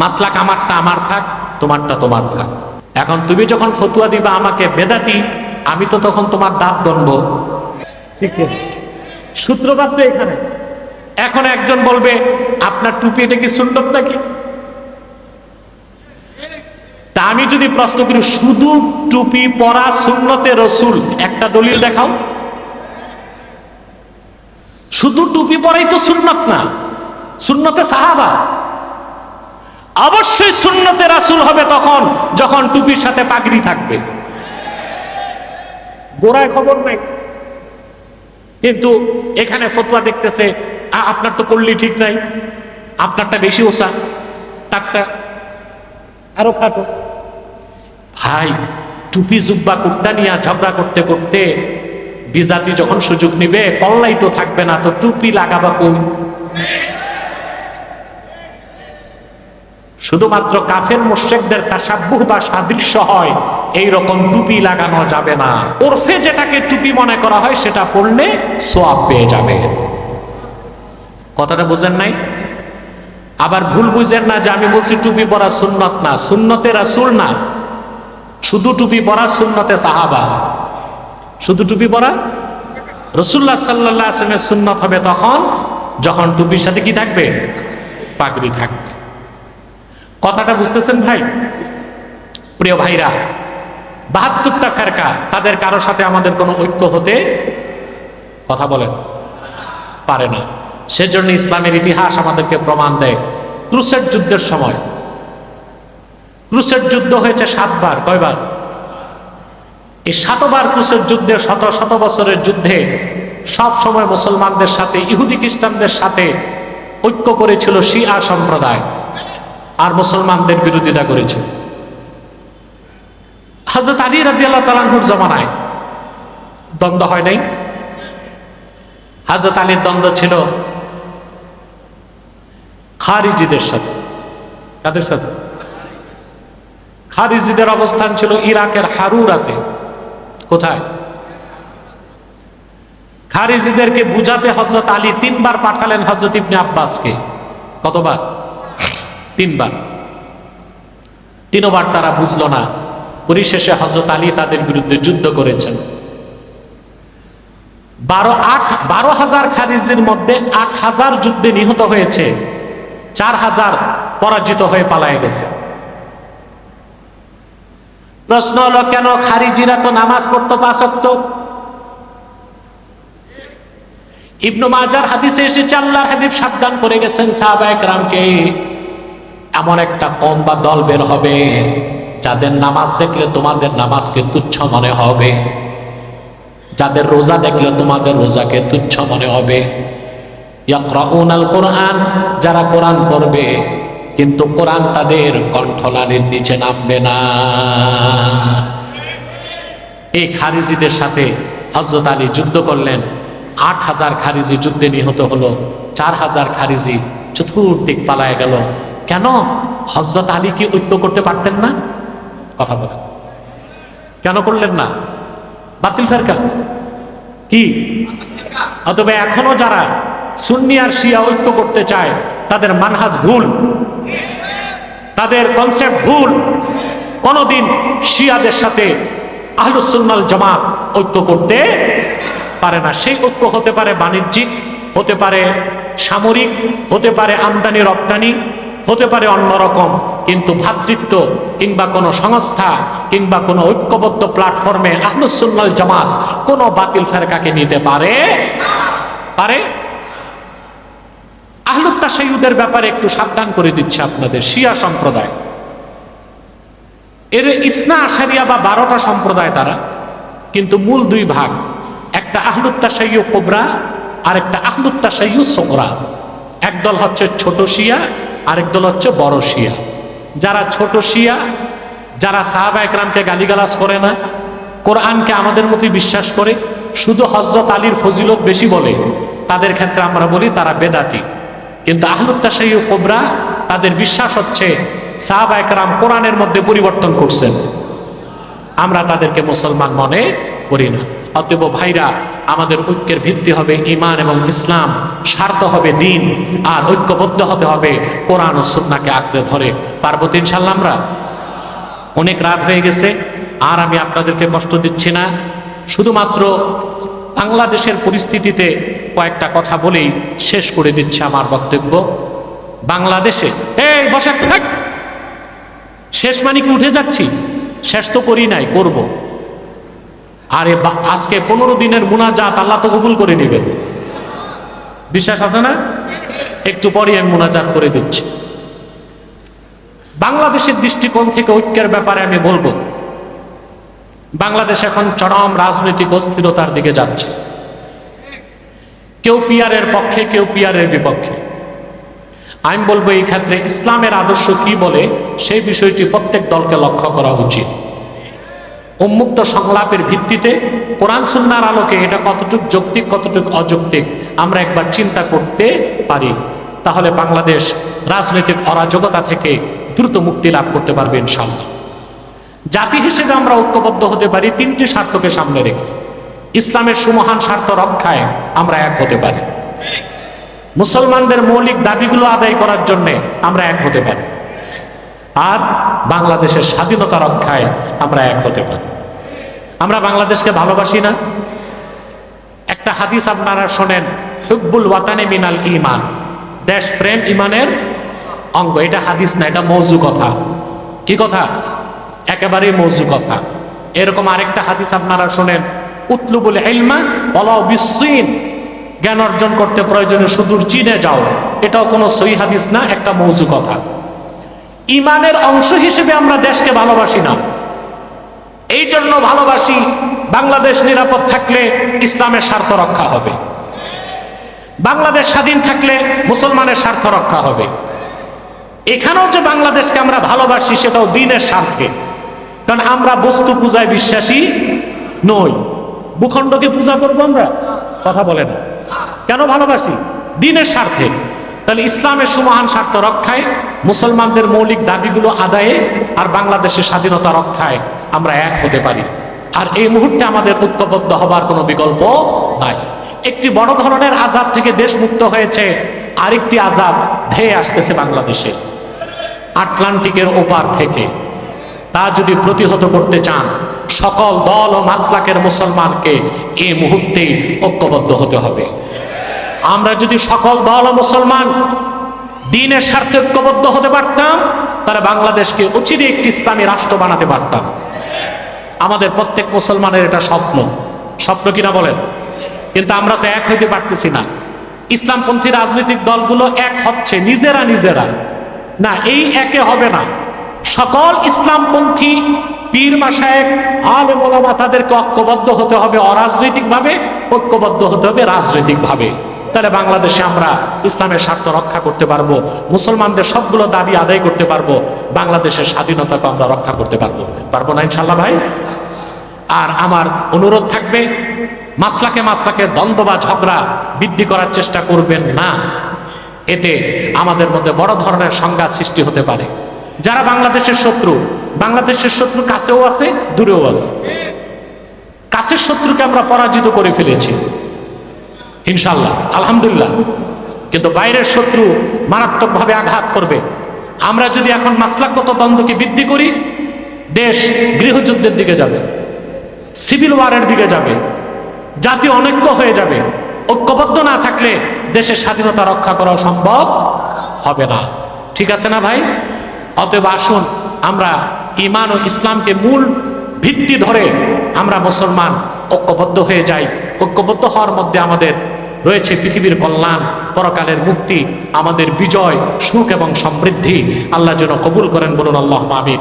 Maslak আমারটা আমার থাক তোমারটা তোমার থাক। এখন তুমি যখন ফতুয়া দিবা আমাকে বেদাতি আমি তো তখন তোমার দাঁত গণব। ঠিক আছে। সূত্রপাত তো এখানে। এখন একজন বলবে আপনার টুপি এটা কি সুন্নত নাকি? তা আমি যদি প্রশ্ন করি শুধু টুপি পরা সুন্নতে রসুল একটা দলিল দেখাও? শুধু টুপি পরাই তো সুন্নত না সুন্নতে সাহাবা। অবশ্যই সুন্নতে রাসুল হবে তখন, যখন টুপির সাথে পাগড়ি থাকবে। গোড়ায় খবর নাই। কিন্তু এখানে ফতোয়া দেখতেছে আপনার তো করলি ঠিক নাই। আপনারটা বেশি ওসা, তারটা আরও খাটো। ভাই, টুপি জুব্বা কুর্তা নিয়ে ঝগড়া করতে করতে বিজাতি যখন সুযোগ নিবে কল্লাই তো থাকবে না, তো টুপি লাগাবা কই? শুধুমাত্র কাফের মুশ্রেকদের তাসাব্বুহ বা সাদৃশ্য হয় এই রকম টুপি লাগানো যাবে না। ওরফে যেটাকে টুপি মনে করা হয়, সেটা পড়লে সোয়াব পেয়ে যাবে। কথাটা বুঝেন নাই? আবার ভুল বুঝেন না যে আমি বলছি টুপি পরা সুন্নত না। সুন্নতে রাসুল না। শুধু টুপি পরা সুন্নতে সাহাবা। শুধু টুপি পরা? রসুল্লাহ সাল্লাহ আসলামের সুন্নত হবে তখন, যখন টুপির সাথে কি থাকবে? পাগড়ি থাকবে। কথাটা বুঝতেছেন ভাই? প্রিয় ভাইরা, বাহাত্তরটা ফেরকা, তাদের কারও সাথে আমাদের কোনো ঐক্য হতে কথা বলেন। পারে না। সেজন্য ইসলামের ইতিহাস আমাদেরকে প্রমাণ দেয়। ক্রুসের যুদ্ধের সময়। ক্রুসের যুদ্ধ হয়েছে সাতবার, কয়বার? এই সাতবার ক্রুসের যুদ্ধে শত শত বছরের যুদ্ধে সব সময় মুসলমানদের সাথে, ইহুদি খ্রিস্টানদের সাথে ঐক্য করেছিল শিয়া সম্প্রদায়। আর মুসলমানদের বিরোধিতা করেছে। হজরত আলী রাজি আল্লাহ তালাহুর জমানায় দ্বন্দ্ব হয় নাই? হাজরত আলীর দ্বন্দ্ব ছিল খারিজিদের সাথে। কাদের সাথে? খারিজিদের অবস্থান ছিল ইরাকের হারুরাতে। কোথায়? খারিজিদেরকে বুঝাতে হজরত আলী তিনবার পাঠালেন হজরত ইবনে আব্বাসকে। কতবার? তিনবার। তিনবার তারা বুঝলো না, পরিশেষে হজরত আলী তাদের বিরুদ্ধে যুদ্ধ করেছেন। বারো আট, বারো হাজার খারিজের মধ্যে আট হাজার যুদ্ধে নিহত হয়েছে, চার হাজার পরাজিত হয়ে পালায় গেছে। প্রশ্ন হলো, কেন খারিজিরা তো নামাজ পড়তো পাঁচক্ত ইবনু মাজার হাদিসে এসেছে, আল্লাহর হাবিব সাবধান করে গেছেন সাহাবায়ে রামকে এমন একটা কম বা দল বের হবে, যাদের নামাজ দেখলে তোমাদের নামাজকে তুচ্ছ মনে হবে। যাদের রোজা দেখলে তোমাদের রোজাকে তুচ্ছ মনে হবে। কোরআন যারা কোরআন পড়বে, কিন্তু কোরআন তাদের কণ্ঠলানির নিচে নামবে না। এই খারিজিদের সাথে হজরত আলী যুদ্ধ করলেন। আট হাজার খারিজি যুদ্ধে নিহত হলো, চার হাজার খারিজি চতুর্দিক পালায় গেল। কেন? হজরত আলী কি ঐক্য করতে পারতেন না? কথা বলেন। কেন করলেন না? বাতিল ফেরকা। কি? অথবা এখনও যারা সুন্নি আর শিয়া ঐক্য করতে চায়, তাদের মানহাজ ভুল। তাদের কনসেপ্ট ভুল। কোনোদিন শিয়াদের সাথে আহলুসুন্নাল জামাত ঐক্য করতে পারে না। সেই ঐক্য হতে পারে বাণিজ্যিক, হতে পারে সামরিক, হতে পারে আমদানি রপ্তানি হতে পারে অন্যরকম কিন্তু ভ্রাতৃত্ব কিংবা কোনো সংস্থা কিংবা কোনো ঐক্যবদ্ধ প্ল্যাটফর্মে আহলুসুন্নাল জামাত কোনো বাতিল ফেরকাকে নিতে পারে? পারে? আহলুত্তা সৈয়দের ব্যাপারে একটু সাবধান করে দিচ্ছে আপনাদের, শিয়া সম্প্রদায়। এর ইসনা আশারিয়া বা বারোটা সম্প্রদায় তারা, কিন্তু মূল দুই ভাগ, একটা আহলুত্তা সাইয়ু কোবরা আর একটা আহলুত্তা সাইয়ু সোকরা একদল হচ্ছে ছোট শিয়া আরেক দল হচ্ছে বড় শিয়া। যারা ছোট শিয়া, যারা সাহাবা একরামকে গালিগালাজ করে না, কোরআনকে আমাদের মতোই বিশ্বাস করে, শুধু হজরত আলীর ফজিলত বেশি বলে, তাদের ক্ষেত্রে আমরা বলি তারা বেদাতি। কিন্তু আহলুত্তা সাইয়ু কোবরা তাদের বিশ্বাস হচ্ছে সাহাবা একরাম কোরআনের মধ্যে পরিবর্তন করছেন। আমরা তাদেরকে মুসলমান মনে করি না। অতএব ভাইরা আমাদের ঐক্যের ভিত্তি হবে ইমান এবং ইসলাম। স্বার্থ হবে দিন, আর ঐক্যবদ্ধ হতে হবে কোরআন ও সুন্নাকে আঁকড়ে ধরে। পার্বতী ইনশাল্লাহ আমরা? অনেক রাত হয়ে গেছে, আর আমি আপনাদেরকে কষ্ট দিচ্ছি না। শুধুমাত্র বাংলাদেশের পরিস্থিতিতে কয়েকটা কথা বলেই শেষ করে দিচ্ছে আমার বক্তব্য। বাংলাদেশে, এই বসে শেষ মানে কি উঠে যাচ্ছি? শেষ তো করি নাই, করব। আরে আজকে পনেরো দিনের মুনাজাত আল্লাহ তো কবুল করে নেবেন বিশ্বাস আছে না? একটু পরে আমি মুনাজাত করে দিচ্ছি। বাংলাদেশের দৃষ্টিকোণ থেকে ঐক্যের ব্যাপারে আমি বলব, বাংলাদেশ এখন চরম রাজনৈতিক অস্থিরতার দিকে যাচ্ছে। কেউ পিয়ারের পক্ষে, কেউ পিয়ারের বিপক্ষে। আমি বলব এই ক্ষেত্রে ইসলামের আদর্শ কি বলে সেই বিষয়টি প্রত্যেক দলকে লক্ষ্য করা উচিত। উন্মুক্ত সংলাপের ভিত্তিতে কোরআন সুন্নার আলোকে এটা কতটুক যৌক্তিক, কতটুক অযৌক্তিক, আমরা একবার চিন্তা করতে পারি। তাহলে বাংলাদেশ রাজনৈতিক অরাজকতা থেকে দ্রুত মুক্তি লাভ করতে পারবে ইনশাল্লাহ জাতি হিসেবে আমরা ঐক্যবদ্ধ হতে পারি, তিনটি স্বার্থকে সামনে রেখে। ইসলামের সুমহান স্বার্থ রক্ষায় আমরা এক হতে পারি। মুসলমানদের মৌলিক দাবিগুলো আদায় করার জন্যে আমরা এক হতে পারি। আর বাংলাদেশের স্বাধীনতা রক্ষায় আমরা এক হতে পারি। আমরা বাংলাদেশকে ভালোবাসি না। একটা হাদিস আপনারা শোনেন, হুব্বুল ওয়াতানে মিনাল ইমান দেশ প্রেম ইমানের অঙ্গ। এটা হাদিস না, এটা মৌজু কথা। কি কথা? একেবারেই মৌজু কথা। এরকম আরেকটা হাদিস আপনারা শোনেন, উতলুবুল ইলমা ওয়ালাউ বিসসিন। জ্ঞান অর্জন করতে প্রয়োজনে সুদূর চীনে যাও। এটাও কোনো সই হাদিস না, একটা মৌজু কথা। ইমানের অংশ হিসেবে আমরা দেশকে ভালোবাসি না। এই জন্য ভালোবাসি বাংলাদেশ নিরাপদ থাকলে ইসলামের স্বার্থ রক্ষা হবে। বাংলাদেশ স্বাধীন থাকলে মুসলমানের স্বার্থ রক্ষা হবে। এখানেও যে বাংলাদেশকে আমরা ভালোবাসি সেটাও দিনের স্বার্থে। কারণ আমরা বস্তু পূজায় বিশ্বাসী নই। ভূখণ্ডকে পূজা করব আমরা? কথা বলে না। কেন ভালোবাসি? দিনের স্বার্থে। তাহলে ইসলামের সুমহান স্বার্থ রক্ষায় মুসলমানদের মৌলিক দাবিগুলো আদায়ে আর বাংলাদেশের স্বাধীনতা রক্ষায় আমরা এক হতে পারি। আর এই মুহূর্তে আমাদের ঐক্যবদ্ধ হবার কোনো বিকল্প নাই। একটি বড় ধরনের আজাব থেকে দেশ মুক্ত হয়েছে, আরেকটি আজাব ধেয়ে আসতেছে বাংলাদেশে। আটলান্টিকের ওপার থেকে। তা যদি প্রতিহত করতে চান, সকল দল ও মাসলাকের মুসলমানকে এই মুহূর্তেই ঐক্যবদ্ধ হতে হবে। আমরা যদি সকল দল ও মুসলমান দিনের স্বার্থে ঐক্যবদ্ধ হতে পারতাম তাহলে বাংলাদেশকে অচিরে একটি ইসলামী রাষ্ট্র বানাতে পারতাম। আমাদের প্রত্যেক মুসলমানের এটা স্বপ্ন। স্বপ্ন কিনা বলেন? কিন্তু আমরা তো এক হইতে পারতেছি না। ইসলামপন্থী রাজনৈতিক দলগুলো এক হচ্ছে নিজেরা নিজেরা। না, এই একে হবে না। সকল ইসলামপন্থী, পীর মাসায়েক আলেম ওলামা তাদেরকে ঐক্যবদ্ধ হতে হবে অরাজনৈতিকভাবে, ঐক্যবদ্ধ হতে হবে রাজনৈতিকভাবে। তাহলে বাংলাদেশে আমরা ইসলামের স্বার্থ রক্ষা করতে পারব, মুসলমানদের সবগুলো দাবি আদায় করতে পারব, বাংলাদেশের স্বাধীনতাকে আমরা রক্ষা করতে পারব। পারব না ইনশাল্লাহ ভাই? আর আমার অনুরোধ থাকবে, মাসলাকে মাসলাকে দ্বন্দ্ব বা ঝগড়া বৃদ্ধি করার চেষ্টা করবেন না। এতে আমাদের মধ্যে বড় ধরনের সংঘাত সৃষ্টি হতে পারে। যারা বাংলাদেশের শত্রু বাংলাদেশের শত্রু কাছেও আছে, দূরেও আছে। কাছের শত্রুকে আমরা পরাজিত করে ফেলেছি। ইনশাল্লাহ আলহামদুলিল্লাহ। কিন্তু বাইরের শত্রু মারাত্মকভাবে আঘাত করবে। আমরা যদি এখন মাসলাগত দ্বন্দ্বকে বৃদ্ধি করি, দেশ গৃহযুদ্ধের দিকে যাবে, সিভিল ওয়ারের দিকে যাবে জাতীয় অনৈক্য হয়ে যাবে। ঐক্যবদ্ধ না থাকলে দেশের স্বাধীনতা রক্ষা করা সম্ভব হবে না। ঠিক আছে না ভাই? অতএব আসুন, আমরা ইমান ও ইসলামকে মূল ভিত্তি ধরে আমরা মুসলমান ঐক্যবদ্ধ হয়ে যাই। ঐক্যবদ্ধ হওয়ার মধ্যে আমাদের রয়েছে পৃথিবীর কল্যাণ, পরকালের মুক্তি, আমাদের বিজয়, সুখ এবং সমৃদ্ধি। আল্লাহ যেন কবুল করেন বলুন আল্লাহ, আমিন।